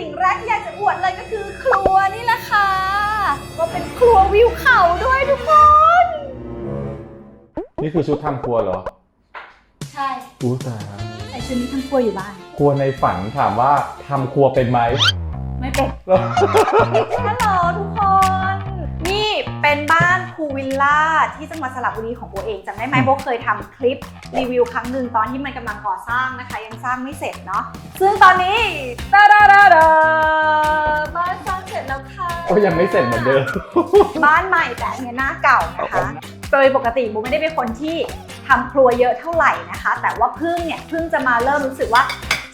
สิ่งแรกที่อยากจะอวดเลยก็คือ ครัวนี่แหละค่ะก็เป็นครัววิวเขาด้วยทุกคน นี่คือชุดทำครัวเหรอใช่อู้ตายแล้วแต่ชุดนี้ทั้งครัวอยู่บ้าน ครัวในฝันถามว่าทำครัวเป็นไหมไม่เป็น ฮัลโหลทุกคนนี่ เป็นบ้านพูลวิลล่าที่จังหวัดสระบุรีของโบเองจำได้ไหมโบเคยทำคลิปรีวิวครั้งหนึ่งตอนที่มันกำลังก่อสร้างนะคะ ยังสร้างไม่เสร็จเนาะซึ่งตอนนี้ตาดาดาดาบ้านสร้างเสร็จแล้วค่ะ ก็ยังไม่เสร็จเหมือนเดิม บ้านใหม่แต่อันเนี้ยหน้าเก่านะคะ โดยปกติโบไม่ได้เป็นคนที่ทำครัวเยอะเท่าไหร่นะคะ แต่ว่าเพิ่งเนี่ยเพิ่งจะมาเริ่มรู้สึกว่า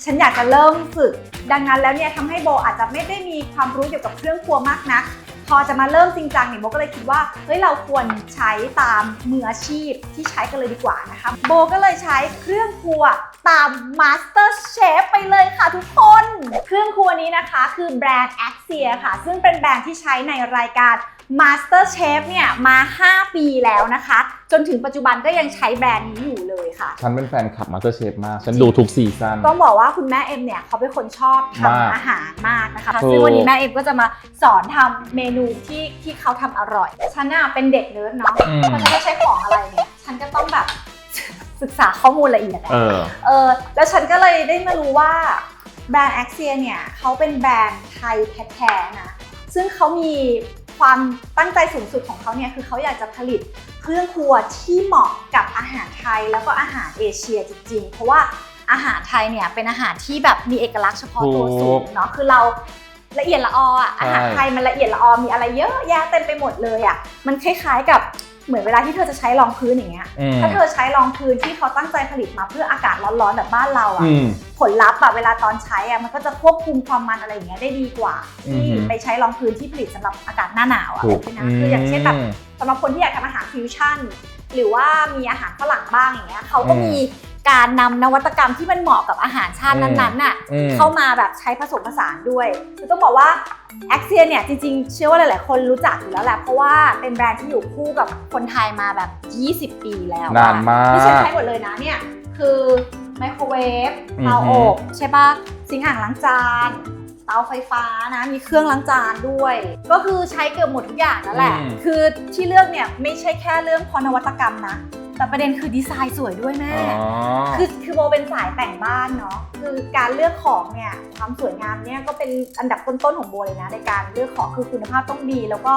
ฉันอยากจะเริ่มฝึก ดังนั้นแล้วเนี่ยทำให้โบอาจจะไม่ได้มีความรู้เกี่ยวกับเครื่องครัวมากนัก พอจะมาเริ่มจริงจังเนี่ยโบก็เลยคิดว่าเฮ้ยเราควรใช้ตามมืออาชีพที่ใช้กันเลยดีกว่านะคะโบก็เลยใช้เครื่องครัวตาม Master Chef ไปเลยค่ะทุกคน เครื่องครัวนี้นะคะคือแบรนด์ Axia ค่ะ ซึ่งเป็นแบรนด์ที่ใช้ในรายการ Master Chef เนี่ยมา 5 ปีแล้วนะคะ จนถึงปัจจุบันก็ยังใช้แบรนด์นี้อยู่เลยค่ะ ฉันเป็นแฟนคลับมาสเตอร์เชฟมาก ฉันดูทุกซีซั่น ต้องบอกว่าคุณแม่เอ็มเนี่ยเขาเป็นคนชอบมากทำอาหารมากนะคะถูก ซึ่งวันนี้แม่เอ็มก็จะมาสอนทำเมนูที่ที่เขาทำอร่อย ฉันน่ะเป็นเด็กเนิร์ดเนาะอืมพอฉันจะใช้ของอะไรเนี่ย ฉันก็ต้องแบบ ศึกษาข้อมูลละเอียดอะ เออ เออแล้วฉันก็เลยได้มารู้ว่าแบรนด์ a x i a เนี่ยเขาเป็นแบรนด์ไทยแท้ๆนะ ซึ่งเขามี ความตั้งใจสูงสุดของเขาเนี่ยคือเขาอยากจะผลิตเครื่องครัวที่เหมาะกับอาหารไทยแล้วก็อาหารเอเชียจริงๆ เพราะว่าอาหารไทยเนี่ยเป็นอาหารที่แบบมีเอกลักษณ์เฉพาะตัวสูงเนาะคือเราละเอียดละอออะอาหารไทยมันละเอียดละออมีอะไรเยอะแยะเต็มไปหมดเลยอะมันคล้ายๆกับ เหมือนเวลาที่เธอจะใช้รองพื้นอย่างเงี้ย อืม ถ้าเธอใช้รองพื้นที่เขาตั้งใจผลิตมาเพื่ออากาศร้อนๆแบบบ้านเราอะ อืม ผลลัพธ์อะเวลาตอนใช้อะมันก็จะควบคุมความมันอะไรอย่างเงี้ยได้ดีกว่าที่อือหือไปใช้รองพื้นที่ผลิตสำหรับอากาศหน้าหนาวอะถูกนะคืออย่างเช่นแบบสำหรับคนที่อยากทำอาหารฟิวชั่น หรือว่ามีอาหารฝรั่งบ้างอย่างเงี้ยเขาก็อืม มี การนำนวัตกรรมที่มันเหมาะกับอาหารชาตินั้นๆน่ะอืมเข้ามาแบบใช้ผสมผสานด้วยคือต้องบอกว่า a x i a เนี่ยจริงๆ เชื่อว่าหลายๆ คนรู้จักอยู่แล้วแหละเพราะว่าเป็นแบรนด์ที่อยู่คู่กับคนไทยมาแบบ 20 ปีแล้วอะนานมากที่ฉันใช้หมดเลยนะเนี่ยคือไมโครเวฟอือฮึเตาอบใช่ปะซิงค์อ่างล้างจานเตาไฟฟ้านะมีเครื่องล้างจานด้วย ก็คือใช้เกือบหมดทุกอย่างนั่นแหละอืมคือที่เลือกเนี่ยไม่ใช่แค่เรื่องเพราะนวัตกรรมนะ แต่ประเด็นคือดีไซน์สวยด้วยแม่ อ๋อ คือคือโบเป็นสายแต่งบ้านเนาะ คือการเลือกของเนี่ยความสวยงามเนี่ยก็เป็นอันดับต้นๆของโบเลยนะ ในการเลือกของคือคุณภาพต้องดี แล้วก็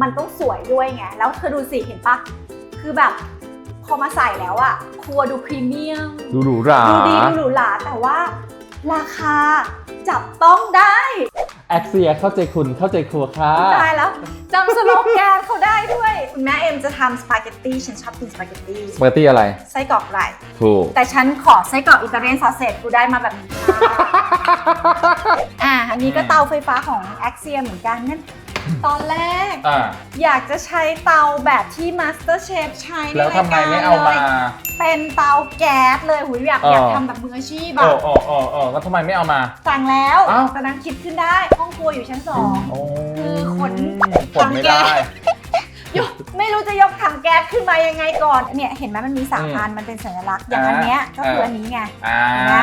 มันต้องสวยด้วยไง แล้วเธอดูสิเห็นปะคือแบบพอมาใส่แล้วอะครัวดูพรีเมียม ดูหรูหรา ดูดีดูหรูหราแต่ว่า ราคาจับต้องได้แอคเซียเข้าใจคุณเข้าใจครัวค่ะตายแล้วจำสโลแกนเขาได้ด้วยคุณแม่เอ็มจะทำสปาเกตตี้ฉันชอบกินสปาเกตตี้สปาเกตตี้อะไร ไส้กรอกไก่ถูกแต่ฉันขอไส้กรอกอิตาเลียนซอสเซจกูได้มาแบบนี้ค่ะอ่าอันนี้ก็เตาไฟฟ้าของ a x i a เหมือนกันนั่น ตอนแรก อ่า อยากจะใช้เตาแบบที่ Master Chef ใช้ในแล้วทำไมรายการไม่เอามาลยเป็นเตาแก๊สเลยหุยอยากเอออ อยากทำแบบมืออาชีพโอ้อะโอ้โอ้โอ้ก็ทำไมไม่เอามา สั่งแล้วอ้าวตอนนั้นคิดขึ้นได้ห้องครัวอยู่ชั้นสอง โอ้คือขนขนไม่ได้ยกไม่รู้จะยกถังแก๊สขึ้นมายังไงก่อนเนี่ยเห็นไหมมันมีสามอืมอันมันเป็นสัญลักษณ์อย่างอันเนี้ยก็คืออันนี้ไง อ่าเห็นไหม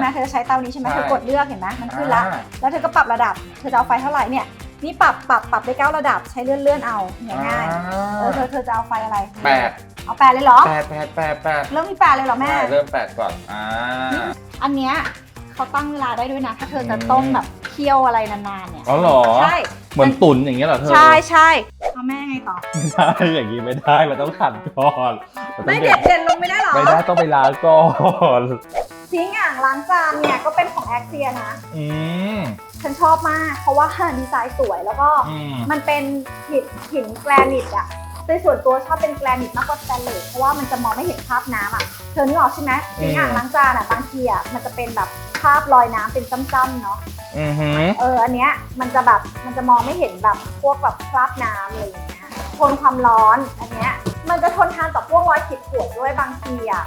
แม่เธอใช้เตานี้ใช่ไหมใช่เธอกดเลือกเห็นไหมมันขึ้นละ อ่า แล้วเธอก็ปรับระดับ เธอจะเอาไฟเท่าไหร่เนี่ย นี่ปรับปรับปรับได้เก้าระดับใช้เลื่อนเลื่อนเอาง่ายง่ายๆเออเธอเธอจะเอาไฟอะไรแปดเอาแปดเลยเหรอแปดแปดแปดแปดเริ่มมีแปดเลยเหรอแม่ใช่เริ่มแปดก่อนอ่าอันเนี้ยเขาตั้งเวลาได้ด้วยนะถ้าเธอจะอืมต้มแบบเคี่ยวอะไรนานๆเนี่ยอ๋อเหรอใช่เหมือนตุ๋นอย่างเงี้ยเหรอเธอใช่ใช่เอาแม่ไงต่อไม่ได้อย่างงี้ไม่ได้มันต้องขัดก่อนนต้ไม่องเด็ดเด็ดลงไม่ได้เหรอไม่ได้ต้องไปล้างก่อนซิงค์อ่างล้างจานเนี่ยก็เป็นของแอคเซียนะอืม ฉันชอบมาก เพราะว่าดีไซน์สวยแล้วก็อืม มันเป็นหินหินแกรนิตอะโดยส่วนตัวชอบเป็นแกรนิตมากกว่าสแตนเลสเพราะว่ามันจะมองไม่เห็นคราบน้ำอะเธอนึกออกใช่ไหมซิงค์อ่างล้างจานอะบางทีอะมันจะเป็นแบบคราบรอยน้ำเป็นจ้ำๆเนาะ อือหือ เออ อันเนี้ยมันจะแบบ มันจะมองไม่เห็นแบบพวกแบบคราบน้ำอะไรอย่างเงี้ย ทนความร้อน อันเนี้ย มันจะทนทานต่อพวกรอยขีดข่วนด้วยบางทีอะ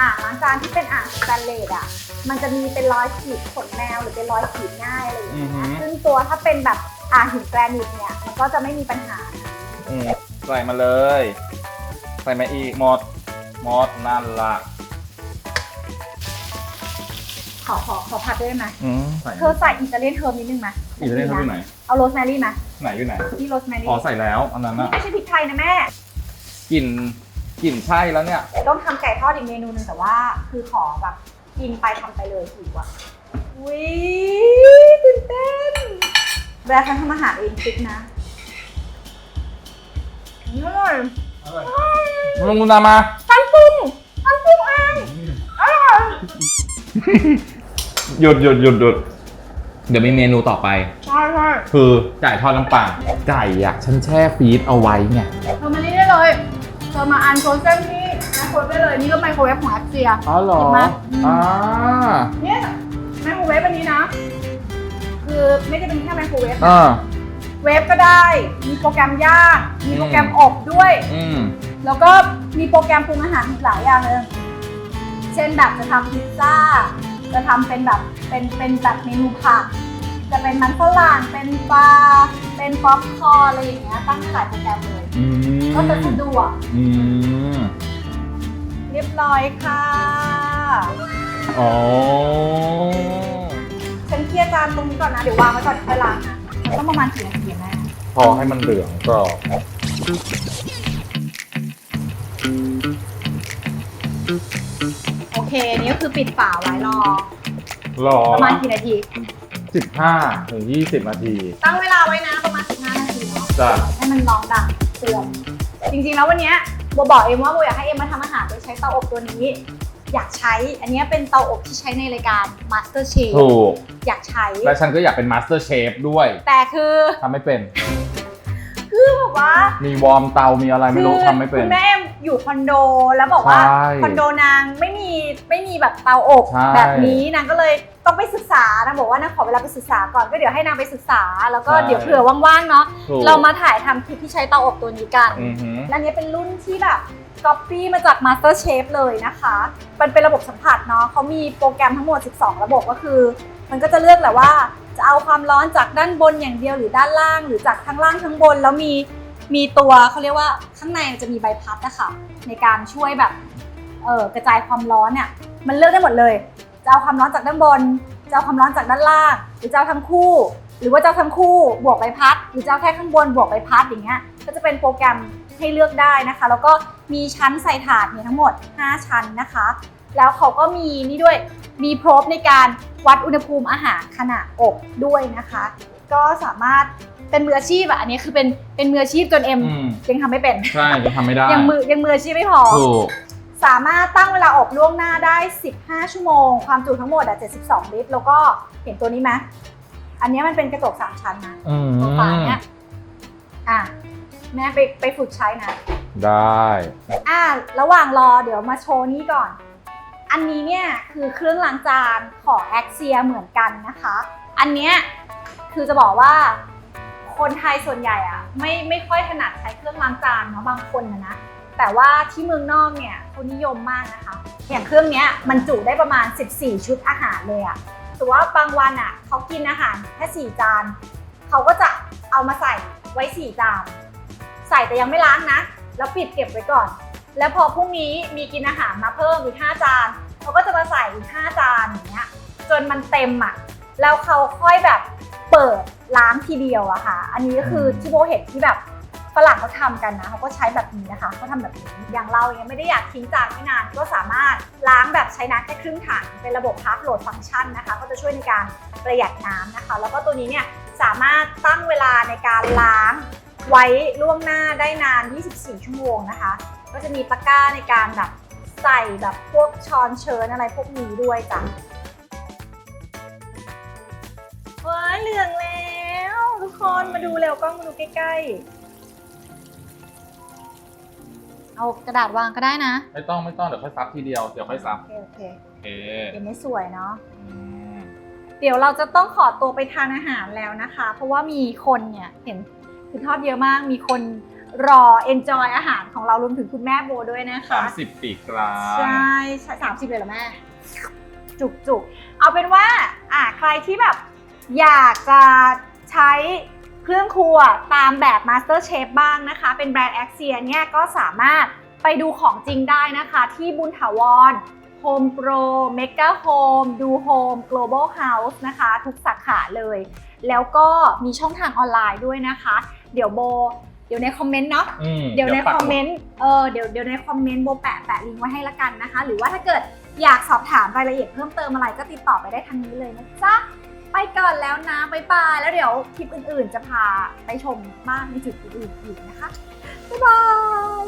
อ่างล้างจานที่เป็นอ่างสแตนเลสอะ มันจะมีเป็นรอยขีดขนแมวหรือเป็นรอยขีดง่ายอะไรอย่างอืเงี้อยหือ ซึ่งตัวถ้าเป็นแบบอ่างหินแกรนิตเนี่ยมันก็จะไม่มีปัญหา อืมใส่มาเลย ใส่มาอีกหมดหมดนั่นละขอขอขอผัดได้ไหมอืมใส่เธอใส่อิตาเลียนเทอร์มนิดนึงไหมอีกเล่นเขาที่ไหน เอาโรสแมรี่ไหมไหนอยู่ไหนนี่โรสแมรี่อ๋อใส่แล้วอันนั้นนี่อะไม่ใช่พริกไทยนะแม่ กลิ่นกลิ่นใช่แล้วเนี่ย ต้องทำไก่ทอดอีกเมนูหนึงแต่ว่าคือขอแบบ กินไปทำไปเลยหิวอะวิตื่นเต้นเวลาฉันทำอาหารเองติ๊กนะอร่อยลงคุณตามมาฉันปรุงฉันปรุงเองอร่อยหยุดหยุดหยุดหยุดเดี๋ยวมีเมนูต่อไป ใช่ใช่คือไก่ทอดน้ำปลาไก่อะฉันแช่ฟรีซเอาไว้ไง เธอมานี่ได้เลยเธอมาอันโฟรเซนนี่ไม โครเวฟได้เลยนี่ก็ไมโครเวฟของแอปเซีย อ๋อเหรอเห็นไหมอ่า เนี่ยไมโครเวฟอันนี้นะ คือไม่ได้เป็นแค่ไมโครเวฟนะอ่า เวฟก็ได้ มีโปรแกรมย่างมีโปรแกรมอบด้วย อืม แล้วก็มีโปรแกรมปรุงอาหารอีกหลายอย่างเลย เช่นแบบจะทำพิซซ่า จะทำเป็นแบบเป็นเป็นแบบเมนูผัก จะเป็นมันฝรั่ง เป็นปลา เป็นป๊อปคอร์นอะไรอย่างเงี้ยตั้งได้หลายโปรแกรมเลย อืมก็จะสะดวก อืมเรียบร้อยค่ะ อ๋อ ฉันเคลียร์จานตรงนี้ก่อนนะ เดี๋ยววางไว้ก่อนเดี๋ยวค่อยล้างนะมันต้องประมาณกี่นาทีแม่พอให้มันเหลืองกรอบโอเค นี่ก็คือปิดฝาไว้รอ รอประมาณกี่นาที สิบห้าถึงยี่สิบนาที ตั้งเวลาไว้นะประมาณ15นาทีเนาะ จ้ะ ให้มันร้องดังเตือนจริงๆแล้ววันเนี้ย โบบอกเอ็มว่าโบอยากให้เอ็มมาทำอาหารโดยใช้เตาอบตัวนี้ อยากใช้อันเนี้ยเป็นเตาอบที่ใช้ในรายการ Master Chef ถูก อยากใช้ และฉันก็อยากเป็นมาสเตอร์เชฟด้วย แต่คือทำไม่เป็น คือแบบว่ามีวอร์มเตามีอะไรไม่รู้คือทำไม่เป็นคุณแม่อยู่คอนโดแล้วบอกว่าใช่คอนโดนางไม่มีไม่มีแบบเตาอบใช่ แบบนี้นางก็เลยต้องไปศึกษานางบอกว่านางขอเวลาไปศึกษาก่อนก็เดี๋ยวให้นางไปศึกษา แล้วก็เดี๋ยวเผื่อว่างๆเนาะถูกเรามาถ่ายทำคลิปที่ใช้เตาอบตัวนี้กัน อือหือ และอันนี้เป็นรุ่นที่แบบก๊อปปี้มาจาก Master Chef เลยนะคะ มันเป็นระบบสัมผัสเนาะเขามีโปรแกรมทั้งหมด 12 ระบบก็คือ มันก็จะเลือกแหละว่า จะเอาความร้อนจากด้านบนอย่างเดียวหรือด้านล่าง หรือจากทั้งล่างทั้งบน แล้วมีมีตัวเขาเรียกว่าข้างในมันจะมีใบพัดอะคะในการช่วยแบบเออกระจายความร้อนเนี่ยมันเลือกได้หมดเลย จะเอาความร้อนจากด้านบน จะเอาความร้อนจากด้านล่าง หรือจะเอาทั้งคู่ หรือว่าจะเอาทั้งคู่บวกใบพัด หรือจะเอาแค่ข้างบนบวกใบพัดอย่างเงี้ยก็จะเป็นโปรแกรมให้เลือกได้นะคะ แล้วก็มีชั้นใส่ถาดเนี่ยทั้งหมด 5 ชั้นนะคะ แล้วเขาก็มีนี่ด้วยมีโพรบในการวัดอุณหภูมิอาหารขณะอบด้วยนะคะ ก็สามารถเป็นมืออาชีพอะอันนี้คือเป็นเป็นมืออาชีพจนเอ็มอืม ยังทำไม่เป็น ใช่จะทำไม่ได้ยังมือยังมืออาชีพไม่พอ ถูก สามารถตั้งเวลาอบล่วงหน้าได้ 15 ชั่วโมง ความจุทั้งหมดอะ72 ลิตร แล้วก็เห็นตัวนี้ไหมอันนี้มันเป็นกระจก3ชั้นนะ อืมตัวฝาเนี้ย อะ แม่ไปไปฝึกใช้นะ ได้ อะ ระหว่างรอเดี๋ยวมาโชว์นี้ก่อน อันนี้เนี่ยคือเครื่องล้างจานของแอคเซียเหมือนกันนะคะ อันเนี้ยคือจะบอกว่าคนไทยส่วนใหญ่อะไม่ไม่ค่อยถนัดใช้เครื่องล้างจานเนาะบางคนนะนะแต่ว่าที่เมืองนอกเนี่ยเขานิยมมากนะคะ อย่างเครื่องเนี้ยมันจุได้ประมาณ 14 ชุดอาหารเลยอะแต่ว่าบางวันอะเขากินอาหารแค่4จานเขาก็จะเอามาใส่ไว้4จานใส่แต่ยังไม่ล้างนะ แล้วปิดเก็บไว้ก่อน แล้วพอพรุ่งนี้มีกินอาหารมาเพิ่มอีก5จานเขาก็จะมาใส่อีก5จานอย่างเงี้ยจนมันเต็มอะแล้วเขาค่อยแบบเปิดล้างทีเดียวอะค่ะ อันนี้ก็คือที่โบเห็นที่แบบฝรั่งเขาทำกันนะเขาก็ใช้แบบนี้นะคะเขาทำแบบนี้อย่างเราเนี่ยไม่ได้อยากทิ้งจานไม่นาน ก็สามารถล้างแบบใช้น้ำแค่ครึ่งถังเป็นระบบ half load function นะคะ ก็จะช่วยในการประหยัดน้ำนะคะ แล้วก็ตัวนี้เนี่ยสามารถตั้งเวลาในการล้างไว้ล่วงหน้าได้นาน 24 ชั่วโมงนะคะ ก็จะมีตะกร้าในการแบบใส่แบบพวกช้อนเชิญอะไรพวกนี้ด้วยจ้ะว้ายเหลืองแล้วทุกคนมาดูเร็วกล้องมาดูใกล้ๆ เอากระดาษวางก็ได้นะ ไม่ต้องไม่ต้องเดี๋ยวค่อยซับทีเดียวเดี๋ยวค่อยซับโอเคโอเคโอเคเดี๋ยวไม่สวยเนาะอืมเดี๋ยวเราจะต้องขอตัวไปทานอาหารแล้วนะคะ เพราะว่ามีคนเนี่ยเห็นคือทอดเยอะมากมีคน รอ enjoy อาหารของเรารวมถึงคุณแม่โบด้วยนะคะสามสิบปีกลางใช่ใช่สามสิบเลยเหรอแม่ จุกจุกเอาเป็นว่าอะใครที่แบบ อยากจะใช้เครื่องครัวตามแบบ Master Chef บ้างนะคะ เป็นแบรนด์ a x i a เนี่ยก็สามารถไปดูของจริงได้นะคะ ที่บุญถาวรโฮ Home Pro Mega Home ดู Home Global House นะคะ ทุกสาขาเลย แล้วก็มีช่องทางออนไลน์ด้วยนะคะ เดี๋ยวโบ เดี๋ยวในคอมเมนต์เนาะอืมเดี๋ยวในปัคกอมเมนต์เออเดี๋ยวเดี๋ยวในคอมเมนต์โบแปะแปะลิงก์ไว้ให้ละกันนะคะ หรือว่าถ้าเกิดอยากสอบถามรายละเอียดเพิ่มเติมอะไรก็ติดต่อไปได้ทางนี้เลยนะจ๊ะไปก่อนแล้วนะบ๊ายบายแล้วเดี๋ยวคลิปอื่นๆ จะพาไปชมบ้านในจุดอื่นๆอีกนะคะบ๊ายบาย